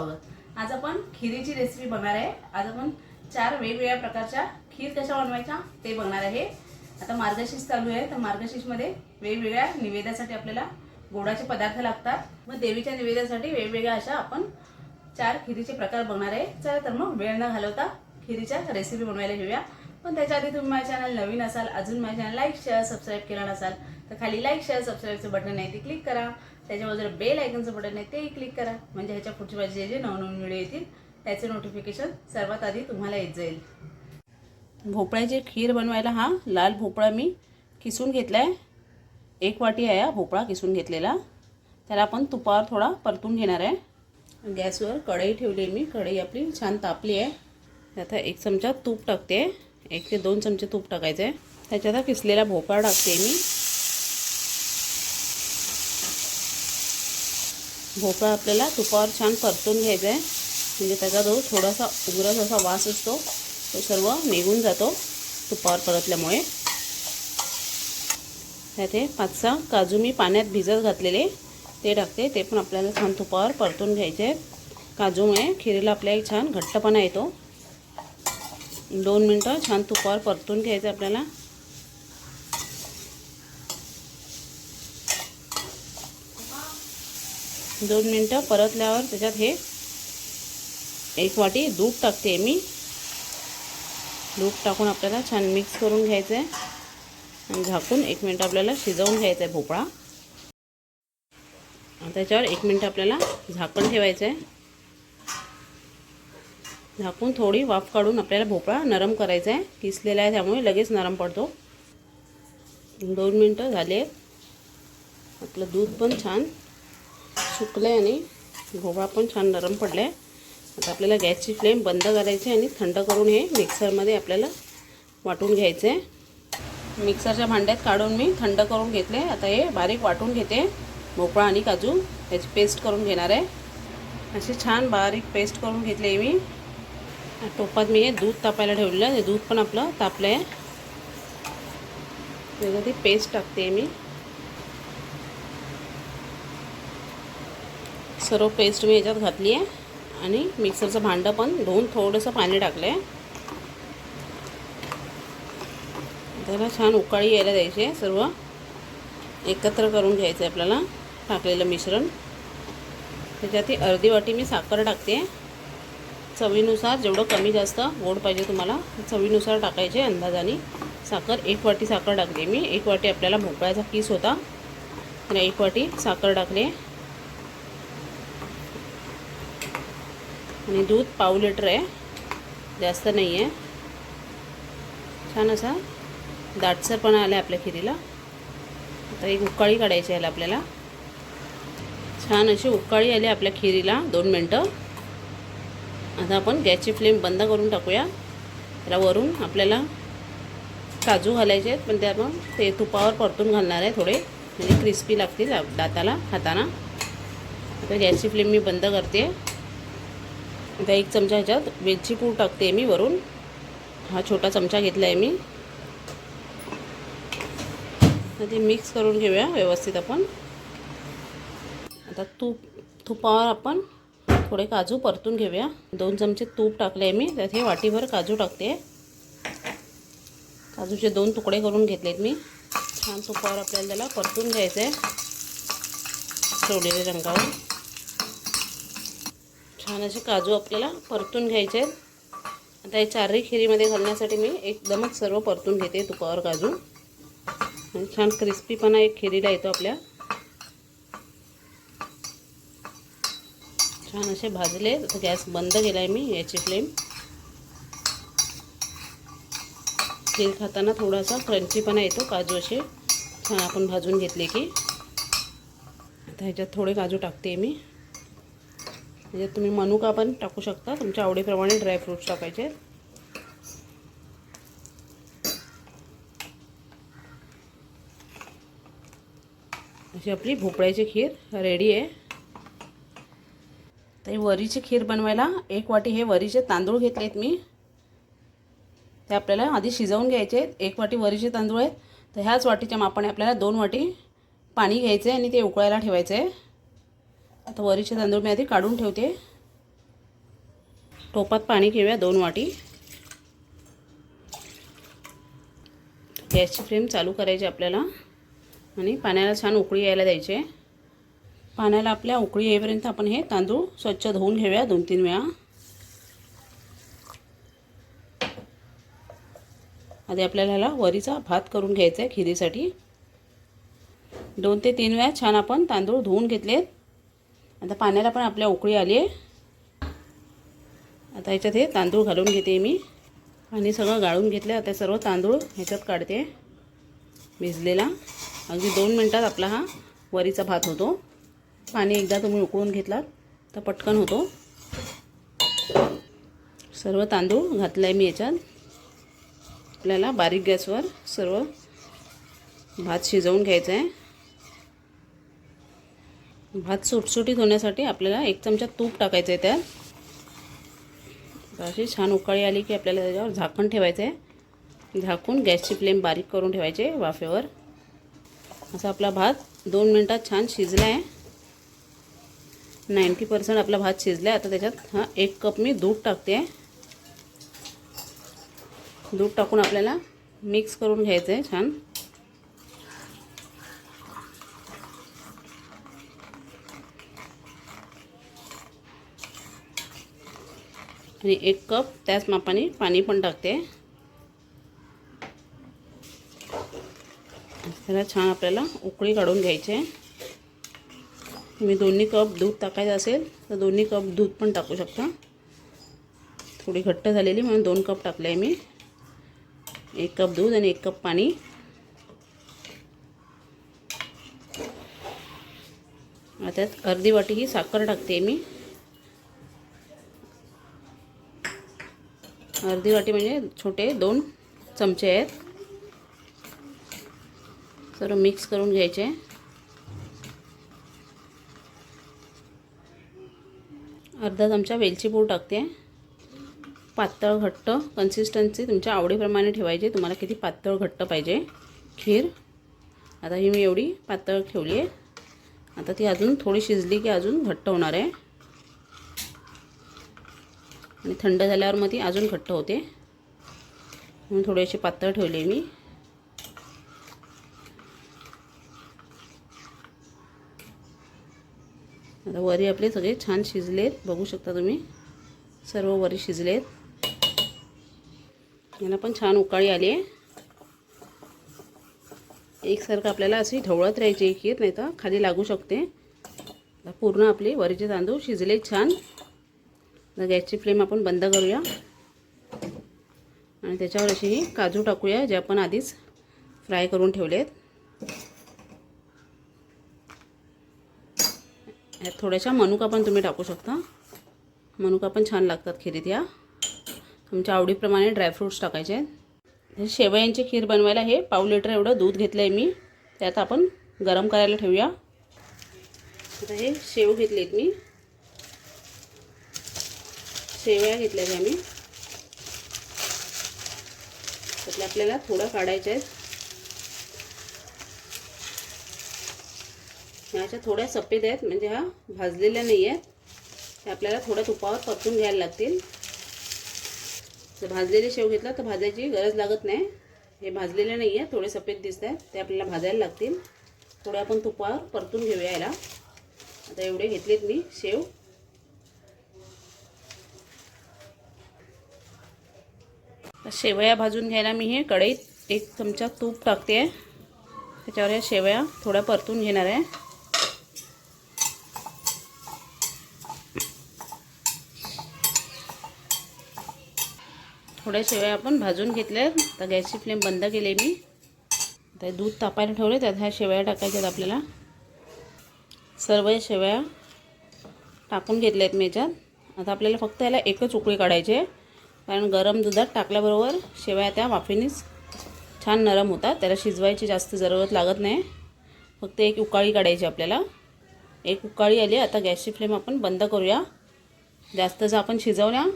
स्वागत. आज आपण खिरीची रेसिपी बघणार आहे. आज आपण चार वेगवेगळ्या प्रकारच्या खीर कशा बनवायच्या ते बघणार आहे. आता मार्गशीर्ष चालू आहे. तर मार्गशीर्षमध्ये वेगवेगळ्या निवेद्यासाठी आपल्याला गोडाचे पदार्थ लागतात. मग देवीच्या निवेद्यासाठी वेगवेगळ्या अशा आपण चार खिरीचे प्रकार बघणार आहे. चला तर मग वेळ न घालवता खिरीच्या रेसिपी बनवायला घेऊया. पण त्याच्या आधी तुम्ही माझ्या चॅनल नवीन असाल अजून माझ्या चॅनल लाईक शेअर सबस्क्राईब केला नसाल तर खाली लाईक शेअर सबस्क्राईबचं बटन आहे ते क्लिक करा. त्याच्यावर जर बेल आयकनचं बटन आहे तेही क्लिक करा. म्हणजे ह्याच्या पुढचे माझे जे जे नवनवीन व्हिडिओ येतील त्याचे नोटिफिकेशन सर्वात आधी तुम्हाला येत जाईल. भोपळ्याची खीर बनवायला हा लाल भोपळा मी किसून घेतला आहे एक वाटी आहे हा भोपळा किसून घेतलेला. त्याला आपण तुपावर थोडा परतून घेणार आहे. गॅसवर कढई ठेवली आहे मी. कढई आपली छान तापली आहे. आता एक चमचा तूप टाकते. एक ते दोन चमचे तूप टाकायचं आहे त्याच्यात हा किसलेला भोपळा टाकते मी. भोपळा आपल्याला तुपावर छान परतून घ्यायचा आहे म्हणजे त्याचा जो थोडासा उग्रस असा वास असतो तो सर्व निघून जातो तुपावर परतल्यामुळे. त्यात हे पाच सहा काजू मी पाण्यात भिजत घातलेले ते टाकते. ते पण आपल्याला छान तुपावर परतून घ्यायचे आहेत काजूमुळे खिरीला आपल्या एक छान घट्टपणा येतो. दोन मिनटं छान तुपावर परतून घ्यायचं आपल्याला. दोन मिनटं परतल्यावर त्याच्यात हे एक वाटी दूध टाकते मी. दूध टाकून आपल्याला छान मिक्स करून घ्यायचं आहे. आणि झाकून एक मिनटं आपल्याला शिजवून घ्यायचं आहे भोपळा. त्याच्यावर एक मिनटं आपल्याला झाकण ठेवायचं आहे. झाकून थोडी वाफ काढून आपल्याला भोपळा नरम करायचा आहे. किसलेला आहे त्यामुळे लगेच नरम पडतो. दोन मिनटं झाले. आहेत आपलं दूध पण छान सुकलं आहे आणि भोपळा पण छान नरम पडला आहे आता आपल्याला गॅसची फ्लेम बंद करायची आणि थंड करून हे मिक्सरमध्ये आपल्याला वाटून घ्यायचं आहे मिक्सरच्या भांड्यात काढून मी थंड करून घेतले. आता हे बारीक वाटून घेते. भोपळा आणि काजू याची पेस्ट करून घेणार आहे. अशी छान बारीक पेस्ट करून घेतली मी. टोपात मी हे दूध तापायला ठेवलेलं आहे. दूध पण आपलं तापलं आहे त्याच्यात ती पेस्ट टाकते मी. सर्व पेस्ट मी याच्यात घातली आहे आणि मिक्सरचं भांडं पण धुवून थोडंसं पाणी टाकलं आहे त्याला छान उकाळी यायला द्यायची आहे. सर्व एकत्र करून घ्यायचं आहे आपल्याला. टाकलेलं मिश्रण. त्याच्यात ती अर्धी वाटी मी साखर टाकते. चवीनुसार जेवढं कमी जास्त गोड पाहिजे तुम्हाला चवीनुसार टाकायचे अंदाजाने साखर. एक वाटी साखर टाकते मी. एक वाटी आपल्याला भोपळ्याचा किस होता. आणि एक वाटी साखर टाकले. आणि दूध पाव लिटर आहे. जास्त नाही आहे छान असा दाटसरपणा आला आपल्या खिरीला. आता एक उकाळी काढायची आहे आपल्याला. छान अशी उकाळी आली आपल्या खिरीला. दोन मिनटं. आता आपण गॅसची फ्लेम बंद करून टाकूया. त्याला वरून आपल्याला काजू घालायचे आहेत पण ते आपण ते तुपावर परतून घालणार आहे थोडे. म्हणजे क्रिस्पी लागतील दाताला हाताना आता गॅसची फ्लेम मी बंद करते. आता एक चमचा ह्याच्यात वेलची पूड टाकते मी वरून. हा छोटा चमचा घेतला आहे मी ते मिक्स करून घेऊया व्यवस्थित आपण. आता तूप तुपावर आपण थोडे काजू परतून घेऊया. दोन चमचे तूप टाकले आहे मी. त्यात हे वाटीभर काजू टाकते. काजूचे दोन तुकडे करून घेतलेत मी. छान तुपावर आपल्याला त्याला परतून घ्यायचं आहे सोडलेल्या रंगावर. छान असे काजू आपल्याला परतून घ्यायचे आहेत आता हे चारही खिरीमध्ये घालण्यासाठी मी एकदमच सर्व परतून घेते तुपावर काजू. आणि छान क्रिस्पीपणा एक खिरीला येतो आपल्या. छान असे भाजले. आता गॅस बंद केला आहे मी याची फ्लेम. तेल खाताना थोडासा क्रंचीपणा येतो काजू असे छान आपण भाजून घेतले की. आता ह्याच्यात थोडे काजू टाकते मी. त्याच्यात तुम्ही मनुका पण टाकू शकता. तुमच्या आवडीप्रमाणे ड्रायफ्रूट्स टाकायचे. अशी आपली भोपळ्याची खीर रेडी आहे. तर वरीची खीर बनवायला एक वाटी हे वरीचे तांदूळ घेतले आहेत मी. ते आपल्याला आधी शिजवून घ्यायचे आहेत. एक वाटी वरीचे तांदूळ आहेत. तर ह्याच वाटीच्या मापाने आपल्याला दोन वाटी पाणी घ्यायचं आहे आणि ते उकळायला ठेवायचं. आहे आता वरीचे तांदूळ मी आधी काढून ठेवते. टोपात पाणी घेऊया दोन वाटी. गॅसची फ्लेम चालू करायची आपल्याला आणि पाण्याला छान उकळी यायला द्यायचे. पाण्याला आपल्या उकळी येईपर्यंत आपण हे तांदूळ स्वच्छ धुवून घेऊया दोन तीन वेळा. आधी आपल्याला ह्याला वरीचा भात करून घ्यायचा आहे खिरीसाठी. दोन ते तीन वेळा छान आपण तांदूळ धुवून घेतलेत. आता पाण्याला पण आपल्या उकळी आली आहे. आता ह्याच्यात हे तांदूळ घालून घेते मी. आणि सगळं गाळून घेतलं आता सर्व तांदूळ ह्याच्यात काढते. भिजलेला. अगदी दोन मिनटात आपला हा वरीचा भात होतो. पाणी एकदा तुम्ही उकळून घेतलात तर पटकन होतो. सर्व तांदूळ घातला आहे मी याच्यात. आपल्याला बारीक गॅसवर सर्व भात शिजवून घ्यायचा आहे भात सुटसुटीत होण्यासाठी आपल्याला एक चमचा तूप टाकायचं आहे त्यात. अशी छान उकाळी आली की आपल्याला त्याच्यावर झाकण ठेवायचं आहे झाकून गॅसची फ्लेम बारीक करून ठेवायचे वाफेवर. असा आपला भात दोन मिनटात छान शिजला आहे नाईंटी पर्सेंट आपला भात शिजला आहे आता त्याच्यात हा एक कप मी दूध टाकते. आहे दूध टाकून आपल्याला मिक्स करून घ्यायचं आहे छान. आणि एक कप त्याच मापाने पाणी पण टाकते. त्याला छान आपल्याला उकळी काढून घ्यायची आहे. तुम्ही दोन्ही कप दूध टाकायचं असेल तर दोन्ही कप दूध पण टाकू शकता. थोडी घट्ट झालेली म्हणून दोन कप टाकले आहे मी. एक कप दूध आणि एक कप पाणी. त्यात अर्धी वाटी ही साखर टाकते मी. अर्धी वाटी म्हणजे छोटे दोन चमचे आहेत. सर्व मिक्स करून घ्यायचे. अर्धा चमचा वेलची पूड टाकते. पातळ घट्ट कन्सिस्टन्सी तुमच्या आवडीप्रमाणे ठेवायची. तुम्हाला किती पातळ घट्ट पाहिजे. खीर. आता ही मी एवढी पातळ ठेवली आहे. आता ती अजून थोडी शिजली की अजून घट्ट होणार आहे. आणि थंड झाल्यावर मग ती अजून घट्ट होते. म्हणून थोडीशी पातळ ठेवली मी. आता वरी आपले सगळे छान शिजलेत. बघू शकता तुम्ही. सर्व वरी शिजलेत. याला पण छान उकाळी आली आहे. एकसारखं आपल्याला अशी ढवळत राहायची एक येत नाही तर खाली लागू शकते. पूर्ण आपले वरीचे तांदूळ शिजले छान. गॅसची फ्लेम आपण बंद करूया. आणि त्याच्यावर अशी ही काजू टाकूया जे आपण आधीच फ्राय करून ठेवले यात थोड्याशा मनुका पण तुम्ही टाकू शकता. मनुका पण छान लागतात खिरीत या. तुमच्या आवडीप्रमाणे ड्रायफ्रूट्स टाकायचे आहेत. शेवयांची खीर बनवायला हे पाव लिटर एवढं दूध घेतलं आहे मी. त्यात आपण गरम करायला ठेवूया. आता हे शेव घेतले आहेत मी. शेवया घेतल्या आहेत आम्ही त्यातल्या आपल्याला थोडं काढायच्या आहेत. अशा थोड्या सफेद आहेत म्हणजे ह्या भाजलेल्या नाही आहेत त्या आपल्याला थोड्या तुपावर परतून घ्यायला लागतील. जर भाजलेले शेव घेतला तर भाजायची गरज लागत नाही. हे भाजलेले नाही आहे थोडे सफेद दिसत आहेत ते आपल्याला भाजायला लागतील. थोडे आपण तुपावर परतून घेऊया याला. आता एवढे घेतलेत मी शेव. शेवया भाजून घ्यायला मी हे कढईत एक चमचा तूप टाकते. आहे त्याच्यावर या शेवया थोड्या परतून घेणार आहे. थोड्या शेवया आपण भाजून घेतल्या तर गॅसची फ्लेम बंद केली मी. आता दूध तापायला ठेवले त्यात ह्या शेवया टाकायच्यात आपल्याला. सर्व शेवया टाकून घेतल्या आहेत मी याच्यात. आता आपल्याला फक्त याला एकच उकळी काढायची आहे. कारण गरम दुधात टाकल्याबरोबर शेवया त्या वाफेनीच छान नरम होतात. त्याला शिजवायची जास्त जरूरत लागत नाही. फक्त एक उकाळी काढायची आपल्याला. एक उकाळी आली. आता गॅसची फ्लेम आपण बंद करूया. जास्त जर आपण शिजवल्या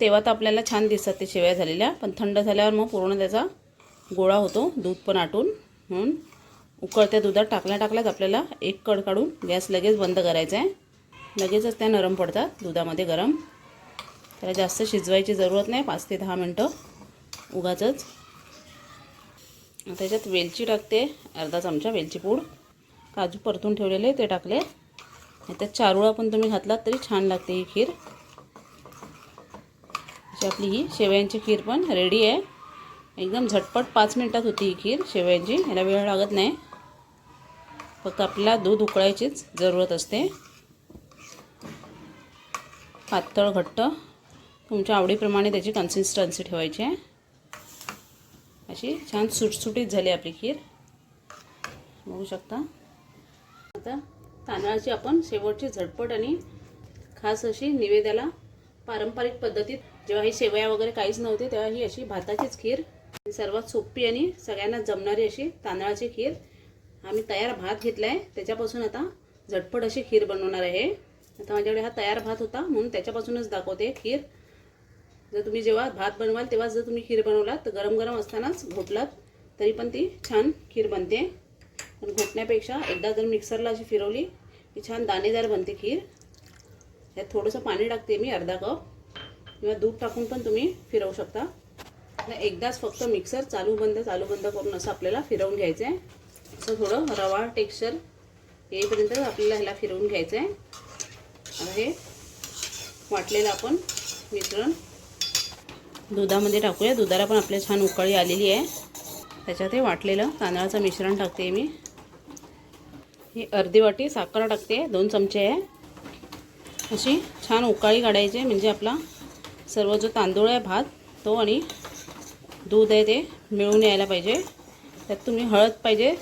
तेव्हा तर आपल्याला छान दिसतात ते शेवया झालेल्या पण थंड झाल्यावर मग पूर्ण त्याचा गोळा होतो दूध पण आटून. म्हणून उकळत्या दुधात टाकल्या टाकल्याच आपल्याला एक कड काढून गॅस लगेच बंद करायचा आहे लगेचच त्या नरम पडतात दुधामध्ये गरम. त्याला जास्त शिजवायची जरूरत नाही पाच ते दहा मिनटं उगाचंच. त्याच्यात वेलची टाकते अर्धा चमचा वेलची पूड. काजू परतून ठेवलेले ते टाकले. त्यात चारुळा पण तुम्ही घातलात तरी छान लागते ही खीर. अशी आपली ही शेवयांची खीर पण रेडी आहे. एकदम झटपट पाच मिनटात होती ही खीर शेवयांची. याला वेळ लागत नाही. फक्त आपल्याला दूध उकळायचीच जरूरत असते. पातळ घट्ट. तुमच्या आवडीप्रमाणे त्याची कन्सिस्टन्सी ठेवायची आहे. अशी छान सुटसुटीत झाली आपली खीर. बघू शकता. आता तांदळाची आपण शेवटची झटपट आणि खास अशी निवेद्याला पारंपरिक पद्धतीत जेव्हा ही शेवया वगैरे काहीच नव्हते तेव्हा ही अशी भाताचीच खीर. सर्वात सोपी आणि सगळ्यांना जमणारी अशी तांदळाची खीर. आम्ही तयार भात घेतला आहे त्याच्यापासून आता झटपट अशी खीर बनवणार आहे. आता माझ्याकडे हा तयार भात होता म्हणून त्याच्यापासूनच दाखवते खीर. जर तुम्ही जेव्हा भात बनवाल तेव्हा जर तुम्ही खीर बनवलात तर गरम गरम असतानाच घोटलात तरी पण ती छान खीर बनते. पण घोटण्यापेक्षा एकदा जर मिक्सरला अशी फिरवली की छान दाणेदार बनते खीर. ह्यात थोडंसं पाणी टाकते मी अर्धा कप. किंवा दूध टाकून पण तुम्ही फिरवू शकता. एकदाच फक्त मिक्सर चालू बंद चालू बंद करून असं आपल्याला फिरवून घ्यायचं आहे असं थोडं रवा टेक्स्चर येईपर्यंत आपल्याला ह्याला फिरवून घ्यायचं आहे हे वाटलेलं आपण मिश्रण दुधामध्ये टाकूया. दुधाला पण आपल्या छान उकळी आलेली आहे. त्याच्यात हे वाटलेलं तांदळाचं मिश्रण टाकते मी. ही अर्धी वाटी साखर टाकते दोन चमचे आहे. अशी छान उकाळी काढायची म्हणजे आपला सर्व जो तांदूळ आहे भात तो आणि दूध आहे ते मिळून यायला पाहिजे. त्यात तुम्ही हळद पाहिजे.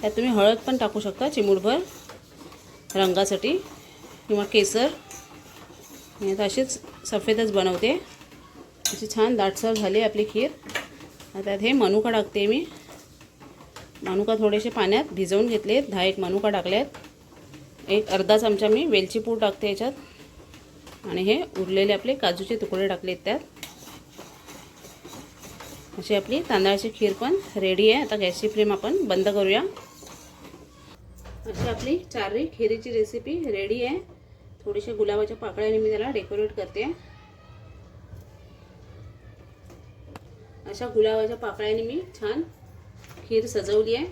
त्यात तुम्ही हळद पण टाकू शकता चिमूटभर रंगासाठी किंवा केसर. मी आता अशीच सफेदच बनवते. अशी छान दाटसर झाली आपली खीर. आता हे मनुका टाकते मी. मनुका थोडेसे पाण्यात भिजवून घेतले दहा एक मनुका टाकल्यात. एक अर्धा चमचा मी वेलची पूड टाकते याच्यात. आणि हे उरलेले आपले काजूचे तुकडे टाकलेत त्यात. अशी आपली तांदळाची खीर पण रेडी आहे. आता गॅसची फ्लेम आपण बंद करूया. अशी आपली चारही खिरीची रेसिपी रेडी आहे. थोडीशा गुलाबाच्या पाकळ्याने मी त्याला डेकोरेट करते. अशा गुलाबाच्या पाकळ्याने मी छान खीर सजवली आहे.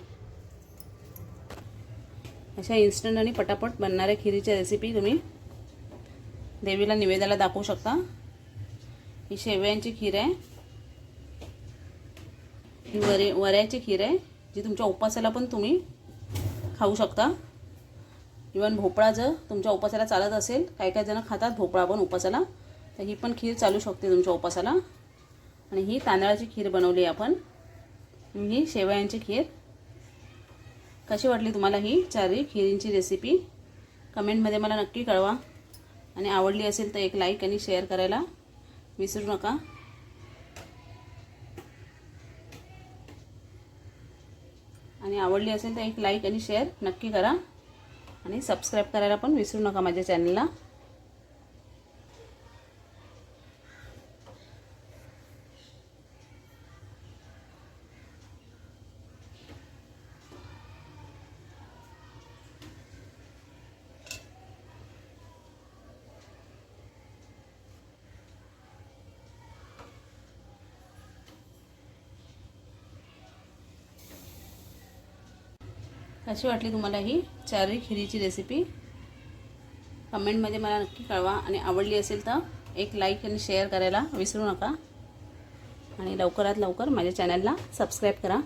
अशा इन्स्टंट आणि पटापट बनणाऱ्या खिरीच्या रेसिपी तुम्ही देवीला निवेदाला दाखवू शकता. ही शेवयांची खीर आहे. ही वरे वऱ्याची खीर आहे जी तुमच्या उपासाला पण तुम्ही खाऊ शकता. इवन भोपळा जर तुमच्या उपासाला चालत असेल काही काही जणं खातात भोपळा पण उपासाला तर ही पण खीर चालू शकते तुमच्या उपासाला. आणि ही तांदळाची खीर बनवली आपण. ही शेवयांची खीर. कशी वाटली तुम्हाला ही चारही खीरींची रेसिपी कमेंटमध्ये मला नक्की कळवा. आणि आवडली असेल तर एक लाईक आणि शेअर करायला विसरू नका. आणि आवडली असेल तर एक लाईक आणि शेअर नक्की करा. आणि सबस्क्राईब करायला पण विसरू नका माझ्या चॅनलला कशी वाटली तुम्हाला ही चारही खिरीची रेसिपी कमेंटमध्ये मला नक्की कळवा. आणि आवडली असेल तर एक लाईक आणि शेअर करायला विसरू नका. आणि लवकरात लवकर माझ्या चॅनलला सबस्क्राईब करा.